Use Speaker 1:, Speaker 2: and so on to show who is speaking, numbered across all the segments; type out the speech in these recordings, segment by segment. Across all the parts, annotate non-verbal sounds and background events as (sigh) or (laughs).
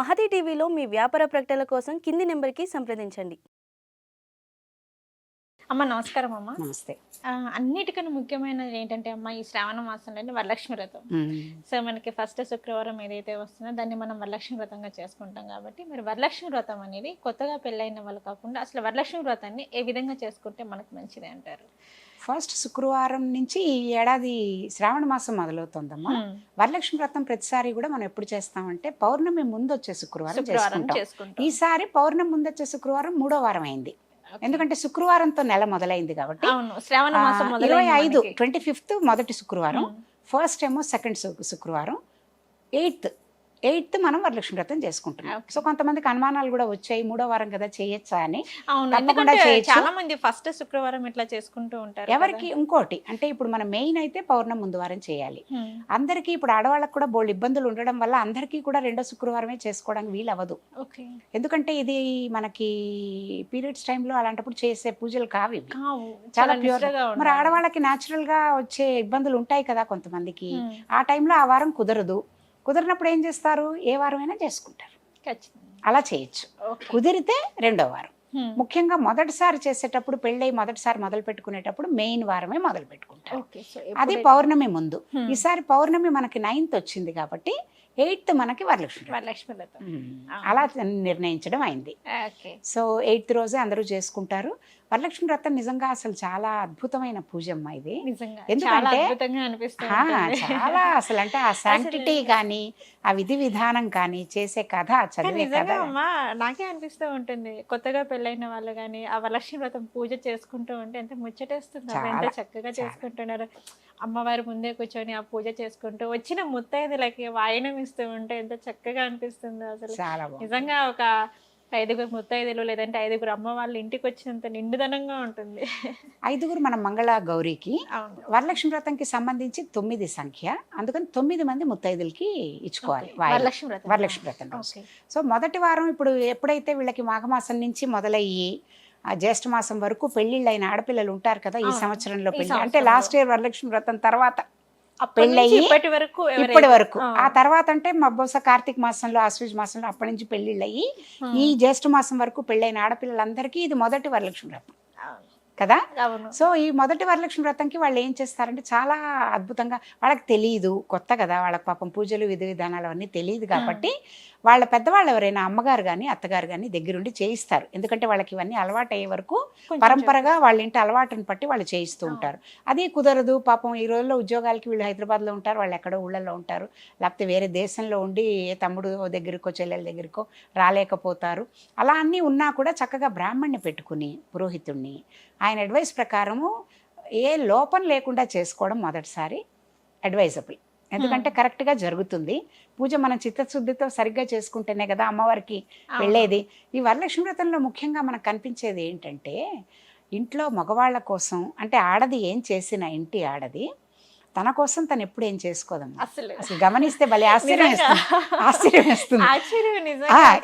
Speaker 1: మహతి టీవీలో మీ వ్యాపార ప్రకటనల కోసం కింది నెంబర్కి సంప్రదించండి.
Speaker 2: అమ్మ నమస్కారం అమ్మ.
Speaker 3: నమస్తే.
Speaker 2: అన్నిటికన్నా ముఖ్యమైనది ఏంటంటే అమ్మ ఈ శ్రావణ మాసంలోనే వరలక్ష్మి వ్రతం. సో మనకి ఫస్ట్ శుక్రవారం ఏదైతే వస్తుందో దాన్ని మనం వరలక్ష్మి వ్రతంగా చేసుకుంటాం కాబట్టి మరి వరలక్ష్మి వ్రతం అనేది కొత్తగా పెళ్ళైన వాళ్ళు కాకుండా అసలు వరలక్ష్మి వ్రతాన్ని ఏ విధంగా చేసుకుంటే మనకు మంచిది అంటారు?
Speaker 3: ఫస్ట్ శుక్రవారం నుంచి ఈ ఏడాది శ్రావణ మాసం మొదలవుతుందమ్మా. వరలక్ష్మి వ్రతం ప్రతిసారి కూడా మనం ఎప్పుడు చేస్తామంటే పౌర్ణమి ముందు వచ్చే శుక్రవారం చేసుకుంటాం ఈసారి పౌర్ణమి ముందు వచ్చే శుక్రవారం మూడో వారం అయింది. ఎందుకంటే శుక్రవారంతో నెల మొదలైంది కాబట్టి
Speaker 2: శ్రావణ మాసం
Speaker 3: ఇరవై ఐదు. ట్వంటీ ఫిఫ్త్ మొదటి శుక్రవారం. ఫస్ట్ ఏమో సెకండ్ శుక్రవారం ఎయిత్ ఎయిత్ మనం వరలక్ష్మి వ్రతం చేసుకుంటున్నాం. సో కొంతమందికి అనుమానాలు కూడా వచ్చాయి మూడో వారం కదా చేయొచ్చా అని తప్పకుండా.
Speaker 2: చాలా మంది ఫస్ట్ శుక్రవారం ఇట్లా చేసుకుంటూ ఉంటారు
Speaker 3: ఎవరికి ఇంకోటి అంటే ఇప్పుడు మన మెయిన్ అయితే పౌర్ణమి ముందు వారం చేయాలి. అందరికీ ఇప్పుడు ఆడవాళ్ళకి కూడా బోల్డ్ ఇబ్బందులు ఉండడం వల్ల అందరికీ కూడా రెండో శుక్రవారమే చేసుకోవడానికి వీలు అవ్వదు ఎందుకంటే ఇది మనకి పీరియడ్స్ టైంలో అలాంటప్పుడు చేసే పూజలు కావు. చాలా ప్యూర్ మరి. ఆడవాళ్ళకి natural గా వచ్చే ఇబ్బందులు ఉంటాయి కదా కొంతమందికి. ఆ టైంలో ఆ వారం కుదరదు కుదరినప్పుడు ఏం చేస్తారు ఏ వారం అయినా చేసుకుంటారు. అలా చేయొచ్చు. కుదిరితే రెండో వారం. ముఖ్యంగా మొదటిసారి చేసేటప్పుడు పెళ్ళై మొదటిసారి మొదలు పెట్టుకునేటప్పుడు మెయిన్ వారమే మొదలు.
Speaker 2: సో
Speaker 3: అది పౌర్ణమి ముందు. ఈసారి పౌర్ణమి మనకి నైన్త్ వచ్చింది కాబట్టి ఎయిత్ మనకి వరలక్ష్మి.
Speaker 2: వరలక్ష్మి.
Speaker 3: అలా నిర్ణయించడం అయింది సో ఎయిత్ రోజే అందరూ చేసుకుంటారు వరలక్ష్మి వ్రతం నిజంగా అసలు చాలా అద్భుతమైన పూజమ్మ ఇది.
Speaker 2: నిజంగా.
Speaker 3: ఎందుకంటే-
Speaker 2: చాలా అద్భుతంగా అనిపిస్తుంది
Speaker 3: ఆ, చాలా అసలు అంటే ఆ శాంటిటీ కానీ ఆ విధి విధానం కానీ చేసే కథ చదివే కథ.
Speaker 2: అమ్మా నాకే అనిపిస్తూ ఉంటుంది. కొత్తగా పెళ్ళైన వాళ్ళు కానీ ఆ వరలక్ష్మి వ్రతం పూజ చేసుకుంటూ ఉంటే ఎంత ముచ్చటేస్తుంది. అబ్బా, ఎంత చక్కగా. చేసుకుంటున్నారు. అమ్మవారి ముందే కూర్చొని ఆ పూజ చేసుకుంటూ వచ్చిన ముత్తైదులకి వాయనం ఇస్తూ ఉంటే ఎంత చక్కగా అనిపిస్తుంది అసలు. నిజంగా ఒక ఐదుగురు ముత్తైదులు లేదంటే ఐదుగురు అమ్మ వాళ్ళ ఇంటికి వచ్చినంత నిండుదనంగా ఉంటుంది.
Speaker 3: ఐదుగురు మన మంగళ గౌరికి వరలక్ష్మి వ్రతంకి సంబంధించి తొమ్మిది సంఖ్య. అందుకని తొమ్మిది మంది ముత్తైదులకి ఇచ్చుకోవాలి.
Speaker 2: వరలక్ష్మి వ్రతం.
Speaker 3: వరలక్ష్మి వ్రతం సో మొదటి వారం ఇప్పుడు ఎప్పుడైతే వీళ్ళకి మాఘమాసం నుంచి మొదలయ్యి ఆ జ్యేష్ఠ మాసం వరకు పెళ్ళిళ్ళైన ఆడపిల్లలు ఉంటారు కదా ఈ. సంవత్సరంలో పెళ్ళి అంటే. లాస్ట్ ఇయర్ వరలక్ష్మి వ్రతం తర్వాత. పెళ్ళయి
Speaker 2: ఇప్పటి వరకు ఎవరైతే-
Speaker 3: ఇప్పటి వరకు
Speaker 2: ఆ.
Speaker 3: తర్వాత అంటే మా బహుశా కార్తీక మాసంలో ఆశ్వీజ మాసంలో అప్పటి నుంచి పెళ్ళిళ్ళు అయ్యి
Speaker 2: ఆ.
Speaker 3: ఈ జ్యేష్ఠ మాసం వరకు పెళ్ళైన ఆడపిల్లలందరికీ ఇది మొదటి వరలక్ష్మి వ్రతం. కదా సో ఈ మొదటి వరలక్ష్మి వ్రతంకి వాళ్ళు ఏం చేస్తారంటే చాలా అద్భుతంగా వాళ్ళకి తెలియదు కొత్త కదా వాళ్ళకి పాపం పూజలు విధి విధానాలు అవన్నీ తెలియదు కాబట్టి వాళ్ళ పెద్దవాళ్ళు ఎవరైనా అమ్మగారు కానీ అత్తగారు కానీ దగ్గరుండి చేయిస్తారు. ఎందుకంటే వాళ్ళకి ఇవన్నీ అలవాటు అయ్యే వరకు పరంపరగా వాళ్ళ ఇంటి అలవాటుని బట్టి వాళ్ళు చేయిస్తూ. ఉంటారు. అది కుదరదు పాపం ఈ రోజుల్లో ఉద్యోగాలకి వీళ్ళు హైదరాబాద్లో ఉంటారు వాళ్ళు ఎక్కడో ఊళ్ళల్లో ఉంటారు. లేకపోతే వేరే దేశంలో ఉండి ఏ తమ్ముడు దగ్గరికో చెల్లెల దగ్గరికో రాలేకపోతారు. అలా అన్నీ ఉన్నా కూడా చక్కగా బ్రాహ్మణ్ణి పెట్టుకుని పురోహితుణ్ణి ఆయన అడ్వైస్ ప్రకారము ఏ లోపం లేకుండా చేసుకోవడం మొదటిసారి అడ్వైజబుల్. ఎందుకంటే కరెక్ట్గా జరుగుతుంది. పూజ మనం చిత్తశుద్ధితో సరిగ్గా చేసుకుంటేనే కదా అమ్మవారికి. వెళ్ళేది ఈ వరలక్ష్మి వ్రతంలో ముఖ్యంగా మనకు కనిపించేది ఏంటంటే ఇంట్లో మగవాళ్ళ కోసం అంటే ఆడది ఏం చేసిన ఇంటి ఆడది తన కోసం తను ఎప్పుడు ఏం చేసుకోదమ్మా?
Speaker 2: అసలు.
Speaker 3: అసలు గమనిస్తే భలే ఆశ్చర్యం ఆశ్చర్యం వేస్తుంది.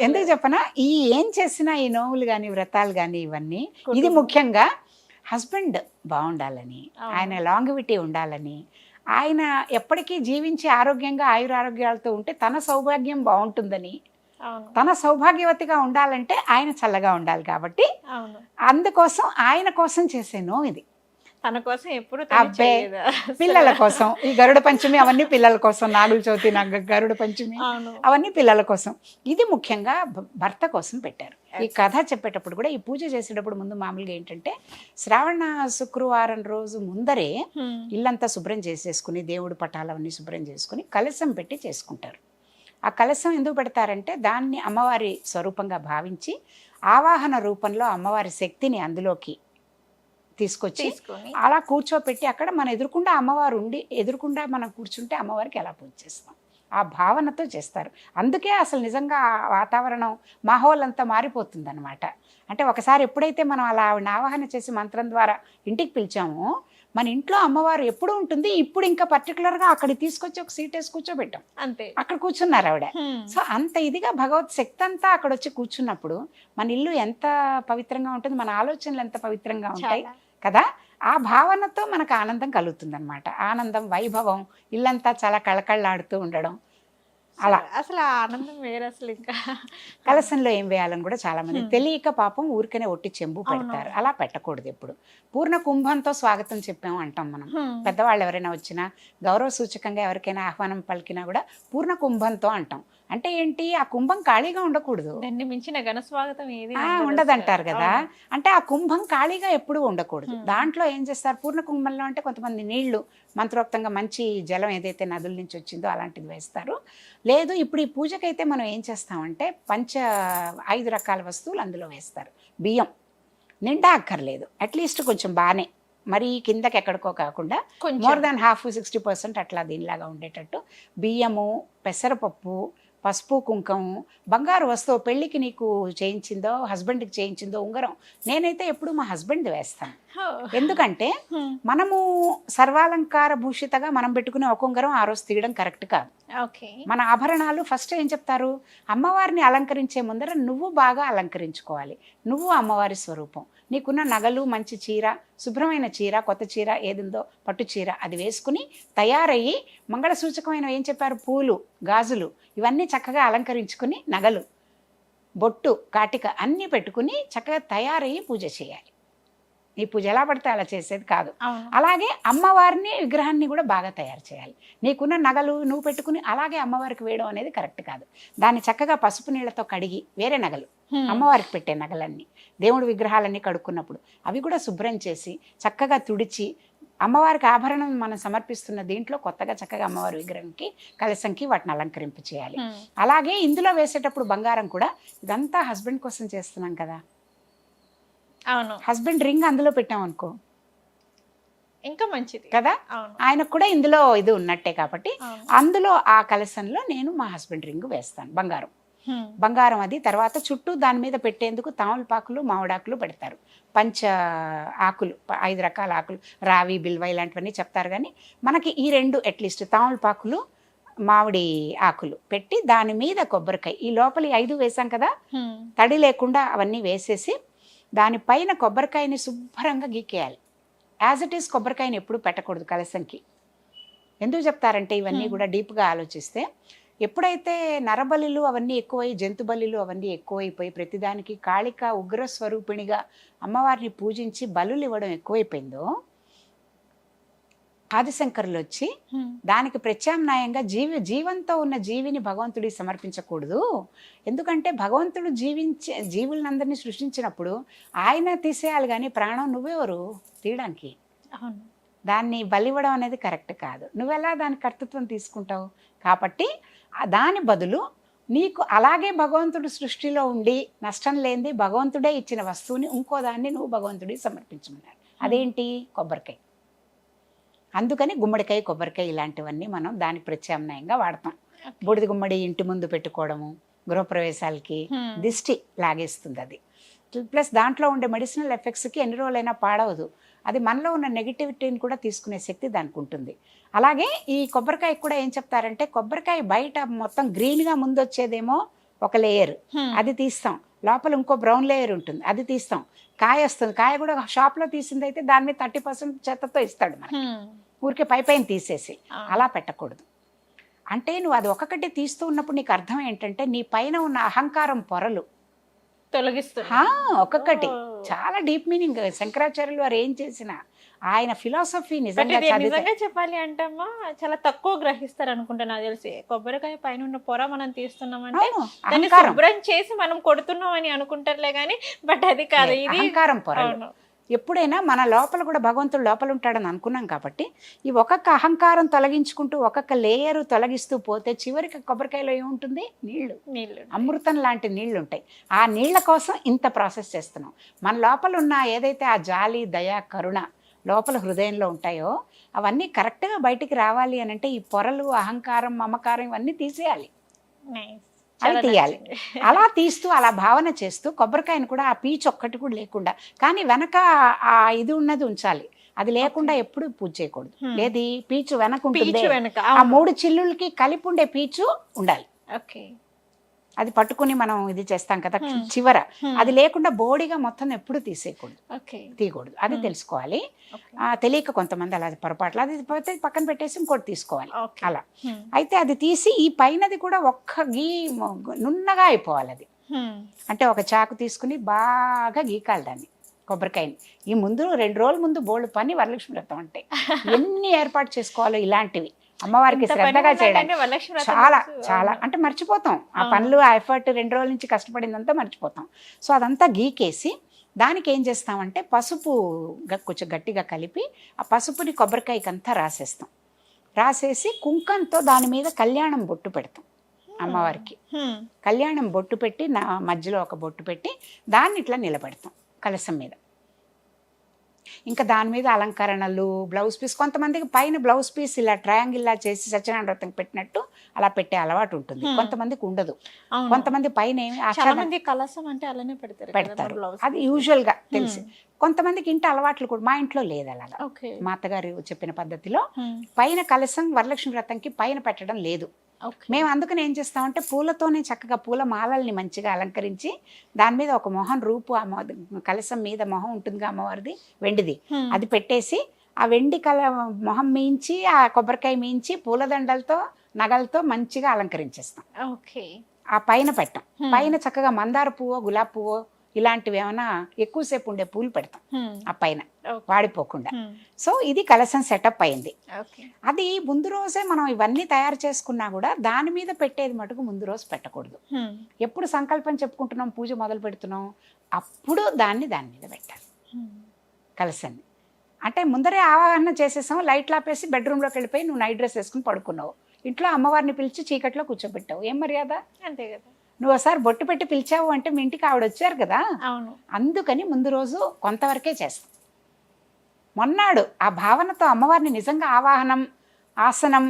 Speaker 3: ఎందుకు చెప్పనా? ఈ ఏం చేసినా ఈ నోవులు కానీ వ్రతాలు కానీ ఇవన్నీ ఇది. ముఖ్యంగా హస్బెండ్ బాగుండాలని. ఆయన లాంగివిటీ ఉండాలని ఆయన ఎప్పటికీ జీవించి ఆరోగ్యంగా ఆయురారోగ్యాలతో ఉంటే తన సౌభాగ్యం బాగుంటుందని తన సౌభాగ్యవతిగా ఉండాలంటే ఆయన చల్లగా ఉండాలి కాబట్టి అందుకోసం ఆయన కోసం చేసే నో ఇది
Speaker 2: తన కోసం ఎప్పుడు
Speaker 3: అబ్బే, పిల్లల కోసం. ఈ గరుడ పంచమి అవన్నీ పిల్లల కోసం. నాగుల చవితి నాగ గరుడ పంచమి.
Speaker 2: అవును.
Speaker 3: అవన్నీ పిల్లల కోసం. ఇది ముఖ్యంగా భర్త కోసం పెట్టారు. ఈ కథ చెప్పేటప్పుడు కూడా ఈ పూజ చేసేటప్పుడు ముందు మామూలుగా ఏంటంటే శ్రావణ శుక్రవారం రోజు ముందరే. ఇల్లంతా శుభ్రం చేసేసుకుని దేవుడి పటాలవన్నీ శుభ్రం చేసుకుని కలశం పెట్టి చేసుకుంటారు. ఆ కలశం ఎందుకు పెడతారంటే దాన్ని అమ్మవారి స్వరూపంగా భావించి ఆవాహన రూపంలో అమ్మవారి శక్తిని అందులోకి తీసుకొచ్చి అలా కూర్చోపెట్టి అక్కడ మన ఎదురుకుండా అమ్మవారు ఉండి ఎదురుకుండా మనం కూర్చుంటే అమ్మవారికి ఎలా పూజ చేస్తాం? ఆ భావనతో చేస్తారు. అందుకే అసలు నిజంగా ఆ వాతావరణం మాహోల్ అంతా మారిపోతుంది అనమాట అంటే ఒకసారి ఎప్పుడైతే మనం అలా ఆవిడని ఆవాహన చేసి మంత్రం ద్వారా ఇంటికి పిలిచామో మన ఇంట్లో అమ్మవారు ఎప్పుడు ఉంటుంది ఇప్పుడు ఇంకా పర్టికులర్గా అక్కడికి తీసుకొచ్చి ఒక సీట్ వేసి కూర్చోబెట్టాం.
Speaker 2: అంతే.
Speaker 3: అక్కడ కూర్చున్నారు ఆవిడ. సో అంత ఇదిగా భగవత్ శక్తి అంతా అక్కడ వచ్చి కూర్చున్నప్పుడు మన ఇల్లు ఎంత పవిత్రంగా ఉంటుంది మన ఆలోచనలు ఎంత పవిత్రంగా ఉంటాయి. కదా? ఆ భావనతో మనకు ఆనందం కలుగుతుంది అనమాట ఆనందం వైభవం ఇల్లంతా చాలా కళకళలాడుతూ ఉండడం. అలా.
Speaker 2: అసలు ఆనందం వేరే అసలు ఇంకా.
Speaker 3: కలసంలో ఏం వేయాలని కూడా చాలా మంది. తెలియక పాపం ఊరికనే ఒట్టి చెంబు పెడతారు. అలా పెట్టకూడదు ఎప్పుడు. పూర్ణ కుంభంతో స్వాగతం చెప్పాము అంటాం మనం. పెద్దవాళ్ళు ఎవరైనా వచ్చినా గౌరవ సూచకంగా ఎవరికైనా ఆహ్వానం పలికినా కూడా పూర్ణ కుంభంతో అంటాం. అంటే ఏంటి? ఆ కుంభం ఖాళీగా ఉండకూడదు.
Speaker 2: దాన్ని మించిన ఘన స్వాగతం ఏది
Speaker 3: ఉండదంటారు. కదా. అంటే ఆ కుంభం ఖాళీగా ఎప్పుడూ ఉండకూడదు. దాంట్లో ఏం చేస్తారు? పూర్ణ కుంభంలో అంటే కొంతమంది నీళ్ళు మంత్రోక్తంగా మంచి జలం ఏదైతే నదుల నుంచి వచ్చిందో అలాంటిది వేస్తారు. లేదు ఇప్పుడు ఈ పూజకైతే మనం ఏం చేస్తామంటే పంచ ఐదు రకాల వస్తువులు అందులో వేస్తారు. బియ్యం. నిండా అక్కర్లేదు. అట్లీస్ట్ కొంచెం బాగానే. మరి కిందకి ఎక్కడికో కాకుండా more than half sixty percent అట్లా దీనిలాగా ఉండేటట్టు బియ్యము పెసరపప్పు పసుపు కుంకం బంగారు వస్తువు పెళ్ళికి నీకు చేయించిందో హస్బెండ్కి చేయించిందో ఉంగరం. నేనైతే ఎప్పుడు మా హస్బెండ్ వేస్తాను. ఎందుకంటే. మనము సర్వాలంకార భూషితగా మనం పెట్టుకునే ఒక ఉంగరం ఆ రోజు తీయడం కరెక్ట్ కాదు. మన ఆభరణాలు ఫస్ట్ ఏం చెప్తారు? అమ్మవారిని అలంకరించే ముందర నువ్వు బాగా అలంకరించుకోవాలి. నువ్వు అమ్మవారి స్వరూపం. నీకున్న నగలు మంచి చీర శుభ్రమైన చీర కొత్త చీర ఏదిందో పట్టు చీర అది వేసుకుని తయారయ్యి మంగళసూచకమైన ఏం చెప్పారు? పూలు గాజులు ఇవన్నీ చక్కగా అలంకరించుకుని నగలు బొట్టు కాటిక అన్నీ పెట్టుకుని చక్కగా తయారయ్యి పూజ చేయాలి. ఈ పూజ ఎలా పడితే అలా చేసేది కాదు. అలాగే అమ్మవారిని విగ్రహాన్ని కూడా బాగా తయారు చేయాలి. నీకున్న నగలు నువ్వు పెట్టుకుని అలాగే అమ్మవారికి వేయడం అనేది కరెక్ట్ కాదు. దాన్ని చక్కగా పసుపు నీళ్ళతో కడిగి వేరే నగలు. అమ్మవారికి పెట్టే నగలన్నీ దేవుడి విగ్రహాలన్నీ కడుక్కున్నప్పుడు అవి కూడా శుభ్రం చేసి చక్కగా తుడిచి అమ్మవారికి ఆభరణం మనం సమర్పిస్తున్న దీంట్లో కొత్తగా చక్కగా అమ్మవారి విగ్రహంకి కలశంకి వాటిని అలంకరింప చేయాలి. అలాగే ఇందులో వేసేటప్పుడు బంగారం కూడా ఇదంతా హస్బెండ్ కోసం చేస్తున్నాం కదా.
Speaker 2: అవును.
Speaker 3: హస్బెండ్ రింగ్ అందులో పెట్టాం అనుకో
Speaker 2: ఇంకా మంచిది.
Speaker 3: కదా? ఆయనకు కూడా ఇందులో ఇది ఉన్నట్టే కాబట్టి అందులో ఆ కలశంలో నేను మా హస్బెండ్ రింగ్ వేస్తాను బంగారం. బంగారం అది. తర్వాత చుట్టూ దాని మీద పెట్టేందుకు తామలపాకులు మామిడాకులు పెడతారు. పంచ ఆకులు ఐదు రకాల ఆకులు రావి బిల్వ ఇలాంటివన్నీ చెప్తారు కానీ మనకి ఈ రెండు అట్లీస్ట్ తామలపాకులు మామిడి ఆకులు పెట్టి దాని మీద కొబ్బరికాయ. ఈ లోపల ఐదు వేసాం కదా. తడి లేకుండా అవన్నీ వేసేసి దానిపైన కొబ్బరికాయని శుభ్రంగా గీకేయాలి యాజ్ ఇట్ ఈస్ కొబ్బరికాయని ఎప్పుడు పెట్టకూడదు కలసంకి ఎందుకు చెప్తారంటే ఇవన్నీ
Speaker 2: Hmm.
Speaker 3: కూడా డీప్గా ఆలోచిస్తే ఎప్పుడైతే నరబలులు అవన్నీ ఎక్కువై జంతు బలులు అవన్నీ ఎక్కువైపోయి ప్రతిదానికి కాళిక ఉగ్ర స్వరూపిణిగా అమ్మవారిని పూజించి బలులు ఇవ్వడం ఎక్కువైపోయిందో ఆదిశంకరులు వచ్చి. దానికి ప్రత్యామ్నాయంగా జీవి జీవంతో ఉన్న జీవిని భగవంతుడికి సమర్పించకూడదు. ఎందుకంటే భగవంతుడు జీవించే జీవులందరినీ సృష్టించినప్పుడు ఆయన తీసేయాలి కానీ ప్రాణం నువ్వెవరు? తీయడానికి. దాన్ని బలివ్వడం అనేది కరెక్ట్ కాదు. నువ్వెలా దాని కర్తృత్వం తీసుకుంటావు? కాబట్టి దాని బదులు నీకు అలాగే భగవంతుడు సృష్టిలో ఉండి నష్టం లేనిది భగవంతుడే ఇచ్చిన వస్తువుని ఇంకో దాన్ని నువ్వు భగవంతుడికి సమర్పించమన్నాడు. అదేంటి? కొబ్బరికాయ. అందుకని గుమ్మడికాయ కొబ్బరికాయ ఇలాంటివన్నీ మనం దానికి ప్రత్యామ్నాయంగా వాడతాం. బూడిద గుమ్మడి ఇంటి ముందు పెట్టుకోవడము గృహప్రవేశాలకి. దిష్టి లాగేస్తుంది అది. ప్లస్ దాంట్లో ఉండే మెడిసినల్ ఎఫెక్ట్స్కి ఎన్ని రోజులైనా పాడవదు. అది మనలో ఉన్న నెగిటివిటీని కూడా తీసుకునే శక్తి దానికి ఉంటుంది. అలాగే ఈ కొబ్బరికాయ కూడా ఏం చెప్తారంటే కొబ్బరికాయ బయట మొత్తం గ్రీన్గా ముందు వచ్చేదేమో ఒక లేయర్. అది తీస్తాం. లోపల ఇంకో బ్రౌన్ లేయర్ ఉంటుంది. అది తీస్తాం. కాయ వస్తుంది. కాయ కూడా షాప్లో తీసింది అయితే దాని మీద థర్టీ పర్సెంట్ చెత్తతో ఇస్తాడు మనకి. ఊరికే పై పైన తీసేసి. అలా పెట్టకూడదు. అంటే నువ్వు అది ఒకటి తీస్తూ ఉన్నప్పుడు నీకు అర్థం ఏంటంటే నీ పైన ఉన్న అహంకారం పొరలు.
Speaker 2: తొలగిస్తుంది.
Speaker 3: హా, ఒక్కొక్కటి. చాలా డీప్ మీనింగ్. శంకరాచార్యులు వారు ఏం చేసినా ఆయన ఫిలాసఫీ నిజంగా
Speaker 2: నిజంగా చెప్పాలి అంటే అమ్మా చాలా తక్కువ గ్రహిస్తారు అనుకుంటా నాకు తెలిసి. కొబ్బరికాయ పైన ఉన్న పొర మనం తీస్తున్నామంటే దాన్ని
Speaker 3: అహంకారం.
Speaker 2: శుభ్రం చేసి మనం కొడుతున్నాం అని అనుకుంటారులే కానీ బట్ అది కాదు ఇది
Speaker 3: అహంకారం పొరలు.
Speaker 2: అవును.
Speaker 3: ఎప్పుడైనా మన లోపల కూడా భగవంతుడు లోపల ఉంటాడని అనుకున్నాం కాబట్టి ఈ ఒక్కొక్క అహంకారం తొలగించుకుంటూ ఒక్కొక్క లేయరు తొలగిస్తూ పోతే చివరికి కొబ్బరికాయలో ఏముంటుంది? నీళ్ళు
Speaker 2: నీళ్ళు
Speaker 3: అమృతం లాంటి నీళ్ళు ఉంటాయి ఆ నీళ్ళ కోసం ఇంత ప్రాసెస్ చేస్తున్నాం. మన లోపల ఉన్న ఏదైతే ఆ జాలి దయ కరుణ లోపల హృదయంలో ఉంటాయో అవన్నీ కరెక్ట్గా బయటికి రావాలి అని అంటే ఈ పొరలు అహంకారం మమకారం ఇవన్నీ తీసేయాలి. అవి తీయాలి. (laughs) అలా తీస్తూ అలా భావన చేస్తూ కొబ్బరికాయను కూడా ఆ పీచు ఒక్కటి కూడా లేకుండా కానీ వెనక ఆ ఇది ఉన్నది ఉంచాలి. అది లేకుండా ఎప్పుడు పూజ చేయకూడదు. లేది పీచు వెనక ఉంటుంది
Speaker 2: పీచు వెనక
Speaker 3: ఆ మూడు చిల్లులకి కలిపి ఉండే పీచు ఉండాలి.
Speaker 2: ఓకే.
Speaker 3: అది పట్టుకుని మనం ఇది చేస్తాం కదా. చివర. అది లేకుండా బోడిగా మొత్తం ఎప్పుడు తీసేయకూడదు.
Speaker 2: ఓకే.
Speaker 3: తీయకూడదు. అది. తెలుసుకోవాలి. తెలియక కొంతమంది అలా పొరపాట్లు. అది పోతే పక్కన పెట్టేసి ఇంకోటి తీసుకోవాలి. అలా. అయితే అది తీసి ఈ పైనది కూడా ఒక్క గీ నున్నగా అయిపోవాలి అది. అంటే ఒక చాకు తీసుకుని బాగా గీకాలి దాన్ని కొబ్బరికాయని. ఈ ముందు రెండు రోజుల ముందు బోల్డ్ పని వరలక్ష్మి వ్రతం అంటే. (laughs) ఎన్ని ఏర్పాటు చేసుకోవాలో ఇలాంటివి. అమ్మవారికి శ్రద్ధగా చేయడానికి. చాలా చాలా. అంటే మర్చిపోతాం. ఆ. పనులు ఆ ఎఫర్ట్ రెండు రోజుల నుంచి కష్టపడిందంతా మర్చిపోతాం. సో అదంతా గీకేసి దానికి ఏం చేస్తామంటే పసుపు కొంచెం గట్టిగా కలిపి ఆ పసుపుని కొబ్బరికాయకి అంతా రాసేస్తాం. రాసేసి కుంకంతో దాని మీద కళ్యాణం బొట్టు పెడతాం అమ్మవారికి. కళ్యాణం బొట్టు పెట్టి నా మధ్యలో ఒక బొట్టు పెట్టి దాన్ని ఇట్లా నిలబెడతాం కలసం మీద. ఇంకా దాని మీద అలంకరణలు బ్లౌజ్ పీస్ కొంతమందికి పైన బ్లౌజ్ పీస్ ఇలా ట్రయాంగిల్ లా చేసి సత్యనారాయణ వ్రతం పెట్టినట్టు అలా పెట్టే అలవాటు ఉంటుంది. కొంతమందికి ఉండదు. కొంతమంది పైన ఏమి
Speaker 2: కలసం అంటే అలానే పెడతారు
Speaker 3: పెడతారు. అది యూజువల్గా తెలిసి. కొంతమందికి ఇంటి అలవాట్లు కూడా మా ఇంట్లో లేదు అలాగా. మా అత్తగారు చెప్పిన పద్ధతిలో. పైన కలసం వరలక్ష్మి వ్రతంకి పైన పెట్టడం లేదు. మేము అందుకని ఏం చేస్తామంటే పూలతోనే చక్కగా పూల మాలల్ని మంచిగా అలంకరించి దాని మీద ఒక మొహం రూపు ఆ కలసం మీద మొహం ఉంటుందిగా అమ్మవారిది వెండిది. అది పెట్టేసి ఆ వెండి కల మొహం మీంచి ఆ కొబ్బరికాయ మీంచి పూలదండలతో నగలతో మంచిగా అలంకరించేస్తాం.
Speaker 2: ఓకే.
Speaker 3: ఆ పైన పెట్టాం. పైన చక్కగా మందార పువ్వు గులాబీ పువ్వు ఇలాంటివి ఏమైనా ఎక్కువసేపు ఉండే పూలు పెడతాం. ఆ పైన. వాడిపోకుండా. సో ఇది కలసం సెటప్ అయింది. అది ముందు రోజే మనం ఇవన్నీ తయారు చేసుకున్నా కూడా దాని మీద పెట్టేది మటుకు ముందు రోజు పెట్టకూడదు. ఎప్పుడు సంకల్పం చెప్పుకుంటున్నాం పూజ మొదలు పెడుతున్నాం అప్పుడు దాన్ని దాని మీద పెట్టాలి. కలసండి అంటే ముందరే ఆవాహన చేసేసాం లైట్లు ఆపేసి బెడ్రూమ్లోకి వెళ్ళిపోయి నువ్వు నైట్ డ్రెస్ వేసుకుని పడుకున్నావు. ఇంట్లో అమ్మవారిని పిలిచి చీకట్లో కూర్చోబెట్టావు. ఏం మర్యాద?
Speaker 2: అంతే కదా.
Speaker 3: నువ్వు ఒకసారి బొట్టు పెట్టి పిలిచావు అంటే మీ ఇంటికి ఆవిడ వచ్చారు కదా?
Speaker 2: అవును.
Speaker 3: అందుకని ముందు రోజు కొంతవరకే చేస్తాం. మొన్నాడు ఆ భావనతో అమ్మవారిని నిజంగా ఆవాహనం ఆసనం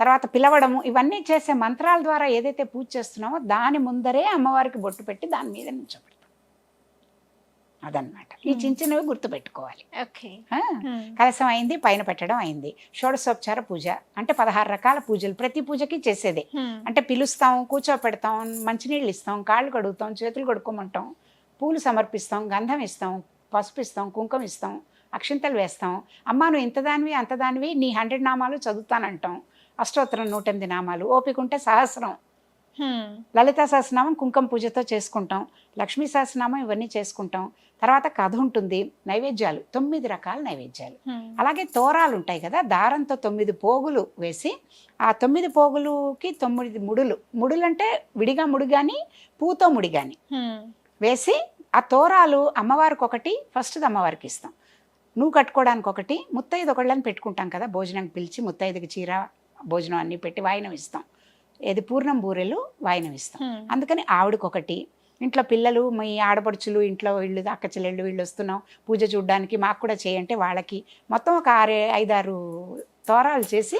Speaker 3: తర్వాత పిలవడము ఇవన్నీ చేసే మంత్రాల ద్వారా ఏదైతే పూజ చేస్తున్నామో దాని ముందరే అమ్మవారికి బొట్టు పెట్టి దాని మీద నిల్చోబెడతాం అదనమాట ఈ చిన్న చిన్నవి గుర్తుపెట్టుకోవాలి. కలశం అయింది పైన పెట్టడం అయింది. షోడశోపచార పూజ. అంటే పదహారు రకాల పూజలు ప్రతి పూజకి చేసేదే. అంటే పిలుస్తాం కూర్చోపెడతాం మంచినీళ్ళు ఇస్తాం కాళ్ళు కడుగుతాం చేతులు కడుక్కోమంటాం పూలు సమర్పిస్తాం గంధం ఇస్తాం పసుపు ఇస్తాం కుంకుమ ఇస్తాం అక్షింతలు వేస్తాం. అమ్మా నువ్వు ఇంతదానివి అంతదానివి నీ హండ్రెడ్ నామాలు చదువుతానంటాం. అష్టోత్తరం నూట ఎనిమిది నామాలు. ఓపిక ఉంటే సహస్రం. లలితా సహస్రనామం కుంకుమ పూజతో చేసుకుంటాం లక్ష్మీ సహస్రనామం ఇవన్నీ చేసుకుంటాం. తర్వాత కథ ఉంటుంది నైవేద్యాలు తొమ్మిది రకాల నైవేద్యాలు. అలాగే తోరాలు ఉంటాయి కదా దారంతో తొమ్మిది పోగులు వేసి ఆ తొమ్మిది పోగులుకి తొమ్మిది ముడులు. ముడులు అంటే విడిగా ముడి కానీ పూతో ముడి కానీ. వేసి ఆ తోరాలు అమ్మవారికి ఒకటి ఫస్ట్ అమ్మవారికి ఇస్తాం. నువ్వు కట్టుకోవడానికి ఒకటి ముత్తైదు ఒకళ్ళని పెట్టుకుంటాం కదా భోజనానికి పిలిచి ముత్తైదుకి చీర భోజనం అన్నీ పెట్టి వాయినం ఇస్తాం. ఏది పూర్ణం బూరెలు వాయినం ఇస్తాం
Speaker 2: హ్మ్.
Speaker 3: అందుకని ఆవిడకి ఒకటి ఇంట్లో పిల్లలు మీ ఆడపడుచులు ఇంట్లో వీళ్ళు అక్క చెల్లెళ్ళు వీళ్ళు వస్తున్నాం పూజ చూడడానికి మాకు కూడా చేయంటే వాళ్ళకి మొత్తం ఒక ఆరు ఐదారు తోరాలు చేసి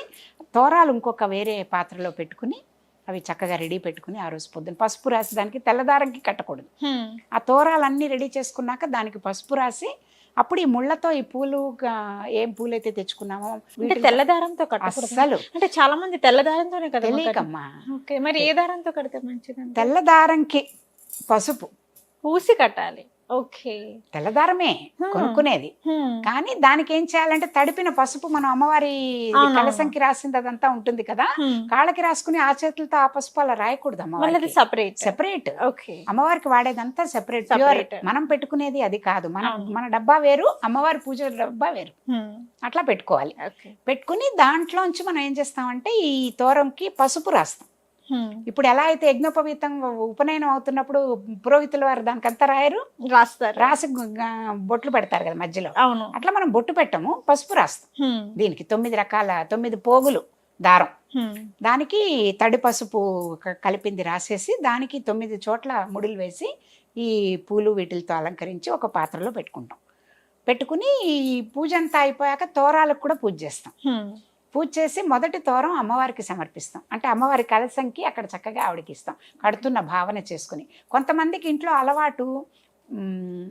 Speaker 3: తోరాలు ఇంకొక వేరే పాత్రలో పెట్టుకుని అవి చక్కగా రెడీ పెట్టుకుని ఆ రోజు పొద్దున్న పసుపు రాసి దానికి తెల్లదారంకి కట్టకూడదు. ఆ తోరాలన్నీ రెడీ చేసుకున్నాక దానికి పసుపు రాసి అప్పుడు ఈ ముళ్ళతో ఈ పూలు ఏం పూలు అయితే తెచ్చుకున్నామో
Speaker 2: అంటే తెల్లదారంతో
Speaker 3: అస్సలు.
Speaker 2: అంటే చాలా మంది తెల్లదారంతోనే కదా.
Speaker 3: తెలియకమ్మా.
Speaker 2: ఓకే మరి ఏ దారంతో కడితే మంచిది
Speaker 3: తెల్లదారంకి పసుపు.
Speaker 2: పూసి కట్టాలి.
Speaker 3: తెల్లదారమే. కొనుక్కునేది. కానీ దానికి ఏం చేయాలంటే తడిపిన పసుపు మనం అమ్మవారి. కలసంకి రాసింది అదంతా ఉంటుంది కదా. కాళ్ళకి రాసుకుని ఆ చేతులతో ఆ పసుపు అలా రాయకూడదు
Speaker 2: మళ్ళీ
Speaker 3: అమ్మవారికి
Speaker 2: సపరేట్
Speaker 3: సెపరేట్
Speaker 2: ఓకే
Speaker 3: అమ్మవారికి వాడేదంతా సెపరేట్ ప్యూర్. మనం పెట్టుకునేది అది కాదు మన. మన డబ్బా వేరు అమ్మవారి పూజ డబ్బా వేరు. అట్లా పెట్టుకోవాలి పెట్టుకుని దాంట్లోంచి మనం ఏం చేస్తామంటే ఈ తోరంకి పసుపు రాస్తాం. ఇప్పుడు ఎలా అయితే యజ్ఞోపవీతం ఉపనయనం అవుతున్నప్పుడు పురోహితుల వారు దానికంతా రాయరు?
Speaker 2: రాస్తారు.
Speaker 3: రాసి బొట్లు పెడతారు కదా మధ్యలో.
Speaker 2: అవును.
Speaker 3: అట్లా మనం బొట్టు పెట్టము పసుపు రాస్తాం. దీనికి తొమ్మిది రకాల తొమ్మిది పోగులు దారం. దానికి తడి పసుపు కలిపింది రాసేసి దానికి తొమ్మిది చోట్ల ముడులు వేసి ఈ పూలు వీటిలతో అలంకరించి ఒక పాత్రలో పెట్టుకుంటాం. పెట్టుకుని ఈ పూజ అంతా అయిపోయాక తోరాలకు కూడా పూజ చేస్తాం. పూజ చేసి మొదటి తోరం అమ్మవారికి సమర్పిస్తాం. అంటే అమ్మవారి కలసంకి అక్కడ చక్కగా ఆవిడకి ఇస్తాం. కడుతున్న భావన చేసుకుని. కొంతమందికి ఇంట్లో అలవాటు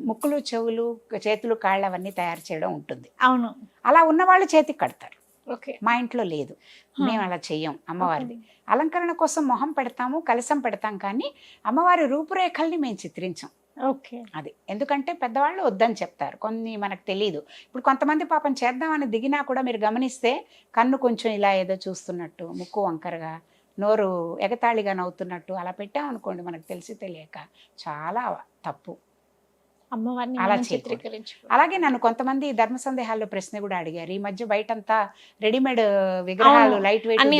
Speaker 3: ముక్కులు చెవులు చేతులు కాళ్ళు అవన్నీ తయారు చేయడం ఉంటుంది.
Speaker 2: అవును.
Speaker 3: అలా ఉన్నవాళ్ళు చేతికి కడతారు.
Speaker 2: ఓకే.
Speaker 3: మా ఇంట్లో లేదు. మేము అలా చెయ్యం అమ్మవారిది అలంకరణ కోసం మొహం పెడతాము కలసం పెడతాం కానీ అమ్మవారి రూపురేఖల్ని మేము చిత్రించాం.
Speaker 2: ఓకే.
Speaker 3: అది. ఎందుకంటే పెద్దవాళ్ళు వద్దని చెప్తారు. కొన్ని మనకు తెలియదు ఇప్పుడు కొంతమంది పాపం చేద్దామని దిగినా కూడా మీరు గమనిస్తే కన్ను కొంచెం ఇలా ఏదో చూస్తున్నట్టు ముక్కు వంకరగా నోరు ఎగతాళిగా నవ్వుతున్నట్టు అలా పెట్టామనుకోండి మనకు తెలిసి తెలియక చాలా తప్పు.
Speaker 2: అమ్మవారిని
Speaker 3: అలా అలాగే నన్ను కొంతమంది ధర్మ సందేహాల్లో ప్రశ్న కూడా అడిగారు. ఈ మధ్య బయటంతా రెడీమేడ్ విగ్రహాలు. లైట్ వెయిట్
Speaker 2: అన్ని